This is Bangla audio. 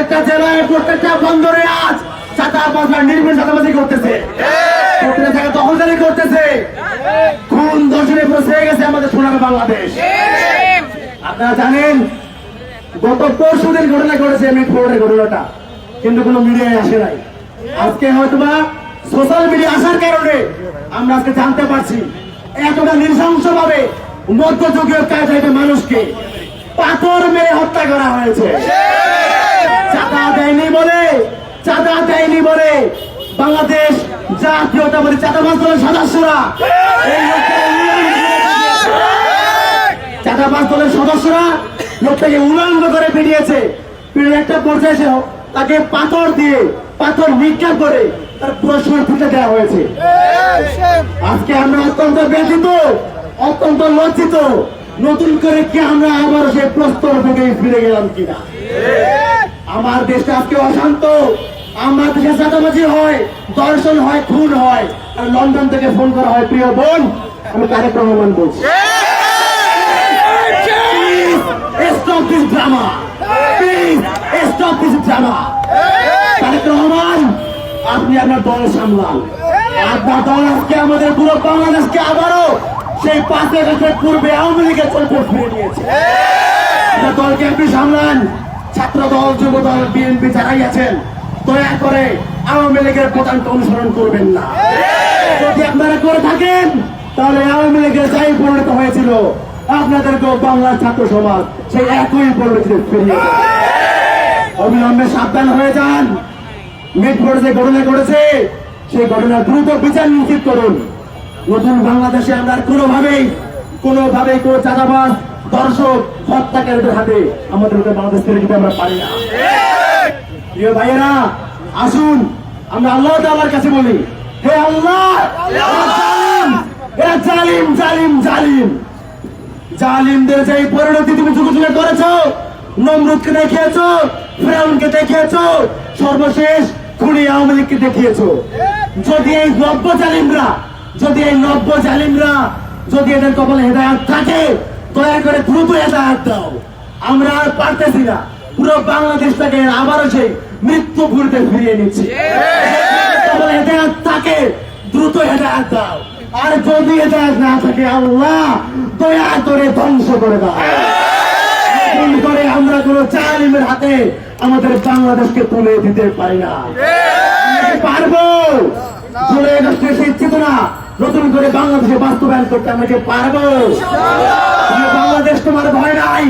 প্রত্যেকটা জেলায়, প্রত্যেকটা বন্দরে আজ চাঁদাবাজরা নির্মূল চাঁদাবাজি করতেছে। দখলদারি করতেছে। খুন দর্শনে বসে গেছে আমাদের সোনার বাংলাদেশ। আপনারা জানেন, গত পরশু দিন ঘটনা ঘটেছে মিট ফোর্ডের ঘটনাটা, কিন্তু কোনো মিডিয়ায় আসে নাই। আজকে হয়তোবা সোশ্যাল মিডিয়া আসার কারণে আমরা আজকে জানতে পারছি, এতটা নৃশংস ভাবে মধ্যযুগীয় কায়দায় মানুষকে পাথর মেরে হত্যা করা হয়েছে। চাঁদা দেয়নি বলে চাঁদা দেয়নি বলে বাংলাদেশ জাতীয়তাবাদী চাঁদাবাজ দলের সদস্যরা। চাঁদাবাজ দলের সদস্যরা লোকটাকে উলঙ্গ করে পিটিয়েছে। পিড়ে একটা পর্যায়ে এসে তাকে পাথর দিয়ে পাথর নিক্ষেপ করে তার পুরো শরীর ফুটে দেওয়া হয়েছে। আজকে আমরা অত্যন্ত ব্যথিত অত্যন্ত লজ্জিত নতুন করে কি আমরা আবার সেই প্রস্তর থেকে ফিরে গেলাম কিনা? আমার দেশটা আজকে অশান্ত। আমার দেশে চাঁদাবাজি হয় দর্শন হয় খুন হয়। আর লন্ডন থেকে ফোন করা হয় প্রিয় বোন আমি তারেক রহমান বলছি stop this drama please stop this drama Tarique Rahman আপনি আপনার দল সামলান। আপনার দল আজকে আমাদের পুরো বাংলাদেশকে আবারও সেই পাঁচ আগস্টের পূর্বে আওয়ামী লীগের চলতে ফিরে নিয়েছে। দলকে আপনি সামলান ছাত্র দল যুব দল বিএনপি যারাই আছেন দয়া করে আওয়ামী লীগের প্রধানকে অনুসরণ করবেন না। যদি আপনারা করে থাকেন তাহলে আওয়ামী লীগের যাই পরিণত হয়েছিল আপনাদেরকেও বাংলার ছাত্র সমাজ সেই একই পরিণতিতে ফিরিয়ে অবিলম্বে সাবধান হয়ে যান। মিটফোর্ড যে ঘটনা ঘটেছে সেই ঘটনা দ্রুত বিচার নিশ্চিত করুন। নতুন বাংলাদেশে আমরা কোনোভাবেই কোনোভাবেই কোনো চাঁদাবাজ দর্শক হত্যাকারীদের হাতে আমাদেরকে বাংলাদেশ ছেড়ে দিতে আমরা পারি না। প্রিয় ভাইয়েরা আসুন আমরা আল্লাহ তাআলার কাছে বলি হে আল্লাহ! জালিম, জালিম জালিম জালিম। জালিমদের যে পরিণতি তুমি যুগে করেছ নমরুদকে দেখিয়েছ ফেরাউনকে দেখিয়েছ সর্বশেষ খুনি আওয়ামী লীগকে দেখিয়েছ। যদি এই নব্য জালিমরা যদি এই নব্য জালিমরা যদি এদের কপালে হেদায়াত থাকে দয়া করে দ্রুত হেদায়াত দাও। আমরা আর পারতেছি না। পুরো বাংলাদেশটাকে আবারও সেই মৃত্যু ঘুরতে ফিরিয়ে নিচ্ছি। কপালে হেদায়াত থাকে দ্রুত হেদায়াত দাও। আর যদি হেদায়াত না থাকে আল্লাহ দয়া করে ধ্বংস করে দাও। করে আমরা কোন চালিমের হাতে আমাদের বাংলাদেশকে তুলে দিতে পারি না। পারব। জুলাই আগস্টের সেই চেতনা নতুন করে বাংলাদেশে বাস্তবায়ন করতে আমরা কেউ পারব? বাংলাদেশ তোমার ভয় নাই।